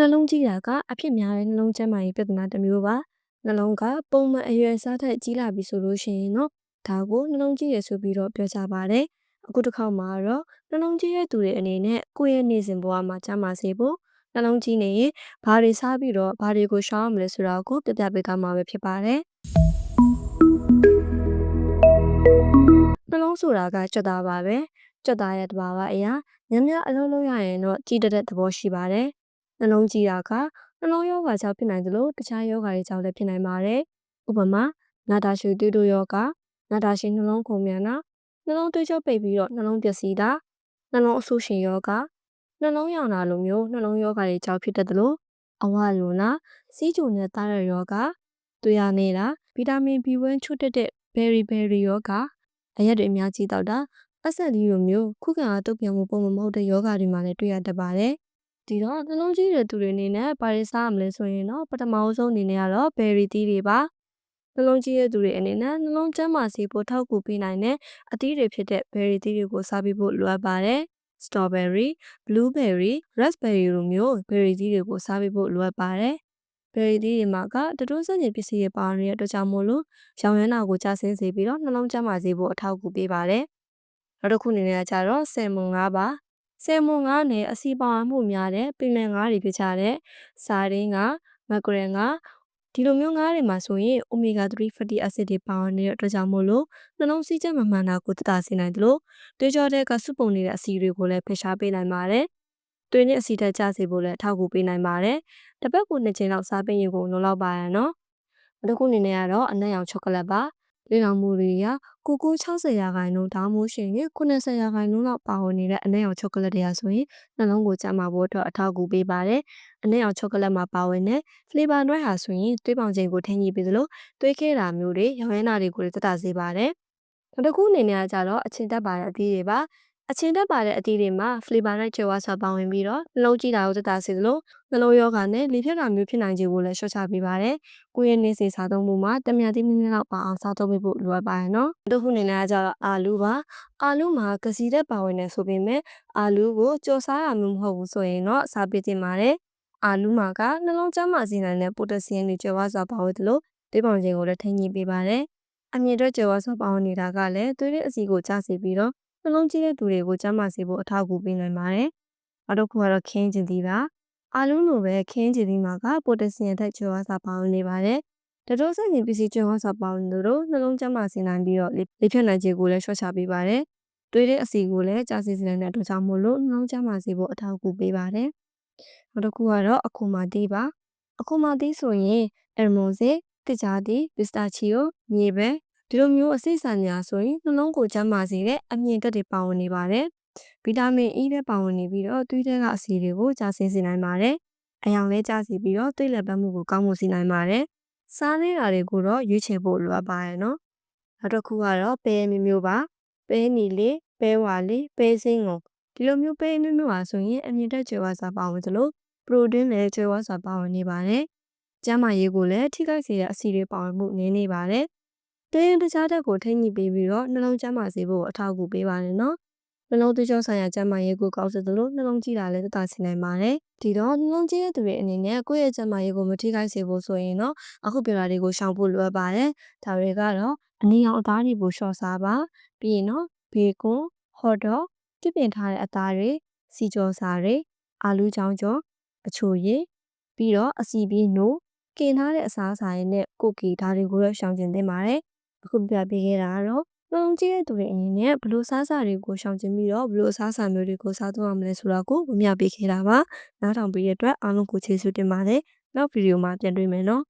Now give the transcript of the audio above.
နှလုံးကြီးတာကအဖြစ်များတဲ့နှလုံးကျန်းမာရေးပြဿနာတစ်မျိုးပါနှလုံးကပုံမှန်အရွယ်စားထက်ကြီးလာပြီဆိုလို့ရှိရင်တော့ဒါကိုနှလုံးကြီးရယ်ဆိုပြီးတော့ပြောကြပါတယ်အခုတစ်ခေါက်မှာတော့နှလုံးကြီးရဲ့သူတွေအနေနဲ့ကိုယ့်ရဲ့နေ့စဉ်ဘဝမှာကျန်းမာစေဖို့နှလုံးကြီးနေရင်ဘာတွေစားပြီးတော့ဘာတွေကိုရှောင်ရမလဲဆိုတာကိုပြပြပေးသွားမှာပဲဖြစ်ပါတယ်နှလုံးဆိုတာကကြွက်သားပါပဲကြွက်သားရဲ့တဘာဝအရာညံ့ညံ့အလုံးလုံးရရင်တော့ကြီးတက်တဲ့သဘောရှိပါတယ် နှလုံးကြီးတာကနှလုံးရောဂါကြောင့်ဖြစ်နိုင်သလိုတခြားရောဂါတွေကြောင့်လည်းဖြစ်နိုင်ပါတယ်ဥပမာနာတာရှည်သွေးတိုးရောဂါနာတာရှည်နှလုံးခုန်မြန်တာနှလုံးသွေးကြောပိတ်ပြီးတော့နှလုံးပျက်စီးတာနှလုံးအဆုရှင်ရောဂါနှလုံးရောင်တာလိုမျိုးနှလုံးရောဂါတွေကြောင့်ဖြစ်တတ်သလိုအဝလွန်တာစီးကြုံနဲ့သားတဲ့ရောဂါသွေးရနေတာဗီတာမင် B1 ချို့တက်တဲ့ဘယ်ရီဘယ်ရီရောဂါအရက်တွေအများကြီးတောက်တာအဆက်ဒီလိုမျိုးခုခံအားတုတ်ပြန်မှုပုံမမဟုတ်တဲ့ယောဂါတွေမှာလည်းတွေ့ရတတ်ပါတယ် ဒီတော့နှလုံးကြီးတဲ့သူတွေအနေနဲ့ဘာတွေစားရမလဲဆိုရင်တော့ပထမအဆုံးအနေနဲ့ကတော့ဘယ်ရီသီးတွေပါနှလုံးကြီးတဲ့သူတွေအနေနဲ့နှလုံးကျန်းမာစေဖို့ထောက်ကူပေးနိုင်တဲ့အသီးတွေဖြစ်တဲ့ဘယ်ရီသီးတွေကိုစားပြီးဖို့လိုအပ်ပါတယ်။ strawberry, blueberry, raspberry လိုမျိုးဘယ်ရီသီးတွေကိုစားပြီးဖို့လိုအပ်ပါတယ်။ဘယ်ရီသီးတွေမှာကတတိုးစံချိန်ပစ္စည်းတွေပါနေတဲ့အတွက်ကြောင့်မို့လို့ရောင်ရမ်းတာကိုကျဆင်းစေပြီးတော့နှလုံးကျန်းမာစေဖို့အထောက်အကူပေးပါတယ်။နောက်တစ်ခုအနေနဲ့ကျတော့ဆယ်မွန်ငါးပါ ဆယ်မွန်ငါးနဲ့အစီပါဝင်မှုများတဲ့ပင်လယ်ငါးတွေဖြစ်ကြတဲ့စာရင်းကမက်ဂရန်ကဒီလိုမျိုးငါးတွေမှာဆိုရင် omega 3 fatty acid တွေပါဝင်နေတဲ့အတွက်ကြောင့်မို့လို့နှလုံးစည်းချက်မမှန်တာကိုသက်သာစေနိုင်တယ်လို့တွေးကြောတဲ့ကစုပုံနေတဲ့အစီတွေကိုလည်းဖယ်ရှားပေးနိုင်ပါတယ်။သွေးနဲ့အစီဓာတ်ကျစေဖို့လည်းအထောက်အကူပေးနိုင်ပါတယ်။တစ်ပတ်ကိုနှစ်ချိန်လောက်စားပေးရင်ကိုလုံလောက်ပါရနော်။နောက်တစ်ခုအနေနဲ့ကတော့အနက်ရောင်ချောကလက်ပါ။ လေလောင်မှုတွေကကိုကို60ရာခိုင်နှုန်းဒါမှမဟုတ်ရှင်80ရာခိုင်နှုန်းလောက်ပါဝင်နေတဲ့အနက်ရောင်ချောကလက်တွေကဆိုရင်နှလုံးကိုကျန်းမာဖို့အတွက်အထောက်အကူပေးပါတယ်။အနက်ရောင်ချောကလက်မှာပါဝင်တဲ့ flavor နွဲ့ဟာဆိုရင်သွေးပေါင်ချိန်ကိုထိန်းညှိပေးသလိုသွေးခဲတာမျိုးတွေရောင်ရမ်းတာတွေကိုလည်းသက်သာစေပါတယ်။နောက်တစ်ခုအနေနဲ့ကကြတော့အချင်းတက်ပါတဲ့အသီးတွေပါ အချင်းတက်ပါတဲ့အသီးတွေမှာ flavor နဲ့ကျွဲဝါစွာပါဝင်ပြီးတော့နှလုံးကြည့်တာကိုသက်သာစေသလိုနှလုံးရောဂါနဲ့လေဖြတ်တာမျိုးဖြစ်နိုင်ခြေကိုလည်းလျှော့ချပေးပါတယ်။ကိုယ့်ရဲ့နေစဉ်စားသုံးမှုမှာတမန်တိမိနစ်လောက်ပါအောင်စားသုံးပေးဖို့လိုအပ်ပါတယ်နော်။တစ်ခုအနေနဲ့ကကြတော့အာလူပါအာလူမှာကစီတက်ပါဝင်နေဆိုပေမဲ့အာလူကိုကြော်စားရမျိုးမဟုတ်ဘူးဆိုရင်တော့စားပေးသင့်ပါတယ်။အာလူမှာကနှလုံးကျန်းမာစေနိုင်တဲ့ပိုတက်ဆီယမ်တွေကျွဲဝါစွာပါဝင်သလိုသွေးပေါင်ချိန်ကိုလည်းထိန်းညှိပေးပါတယ်။အမြင့်အတွက်ကျွဲဝါစွာပါဝင်နေတာကလည်းသွေးရဲ့အစီကိုကျစေပြီးတော့ နှလုံးကြီးတဲ့သူတွေကိုကျန်းမာစေဖို့အထောက်အကူပေးနိုင်ပါတယ်။နောက်တစ်ခုကတော့ခင်းကျင်သီးပါ။အာလူလိုပဲခင်းကျင်သီးမှာကပိုတက်ဆီယမ်ထက်ကျွဲဝါစွာပါဝင်နေပါတယ်။တတိုးဆက်ရင်ပစ္စည်းကျွဲဝါစွာပါဝင်သလိုနှလုံးကျန်းမာစေနိုင်ပြီးတော့လေဖြတ်နိုင်ခြေကိုလည်းလျှော့ချပေးပါတယ်။သွေးတဲ့အစီကိုလည်းကြာစေစေနိုင်တဲ့အတွက်ကြောင့်မို့လို့နှလုံးကျန်းမာစေဖို့အထောက်အကူပေးပါတယ်။နောက်တစ်ခုကတော့အခုမာသီးပါ။အခုမာသီးဆိုရင်အယ်မွန်စေတစ်ကြားသီးပစ္စတာချီယိုမြေပဲ ဒီလိုမျိုးအစိတ်ဆန်များဆိုရင်နှလုံးကိုကျန်းမာစေတဲ့အမြင့်တက်တွေပါဝင်နေပါတယ်။ဗီတာမင် E လည်းပါဝင်နေပြီးတော့သွေးထဲကအဆီတွေကိုကျဆင်းစေနိုင်ပါတယ်။အယောင်လည်းကျစေပြီးတော့သွေးလက်ပတ်မှုကိုကောင်းမှုစေနိုင်ပါတယ်။စားနေတာတွေကိုတော့ရွေးချယ်ဖို့လိုအပ်ပါရဲ့နော်။နောက်တစ်ခုကတော့ပဲမျိုးမျိုးပါ။ပဲနီလေးပဲဝါလေးပဲစင်းငုံဒီလိုမျိုးပဲမျိုးမျိုးပါဆိုရင်အမြင့်တက်ကျွေးဝါစာပါဝင်သလိုပရိုတင်းလည်းကျွေးဝါစာပါဝင်နေပါတယ်။ကျန်းမာရေးကိုလည်းထိခိုက်စေတဲ့အဆီတွေပါဝင်မှုနည်းနေပါတယ်။ တင်းရင်တခြားတက်ကိုထိန်းညှိပေးပြီးတော့နှလုံးကျန်းမာစေဖို့အထောက်အကူပေးပါတယ်နော်။နှလုံးသွေးကြောဆိုင်ရာကျန်းမာရေးကိုကောင်းစေသလိုနှလုံးကြည်တာလည်းသက်သာစေနိုင်ပါတယ်။ဒီတော့နှလုံးကြည်တဲ့သူတွေအနေနဲ့ကိုယ့်ရဲ့ကျန်းမာရေးကိုမထိခိုက်စေဖို့ဆိုရင်တော့အခုပြောတာတွေကိုရှောင်ဖို့လိုအပ်ပါတယ်။ဒါတွေကတော့အနည်းအောင်အသားတွေကိုရှော့စားပါပြီးရင်တော့ဘေကွန်ဟော့ဒေါ့ပြပြင်ထားတဲ့အသားတွေစီကြောစာတွေအာလူးချောင်းကျော်အချိုရည်ပြီးတော့အစီပြီးနို့ကင်ထားတဲ့အစားအစာတွေနဲ့ကိုကီဒါတွေကိုလည်းရှောင်ကျဉ်သင့်ပါတယ် အခုပြပေးခဲ့တာကတော့နှလုံးကြီးတဲ့သူတွေအနေနဲ့ဘလို့စားစာတွေကိုရှောင်ကျဉ်ပြီးတော့ဘလို့စားစာမျိုးတွေကိုစားသုံးရမလဲဆိုတာကိုဝမျှပေးခဲ့တာပါနားထောင်ပေးတဲ့အတွက်အားလုံးကိုကျေးဇူးတင်ပါတယ်နောက်ဗီဒီယိုမှာပြန်တွေ့မယ်နော်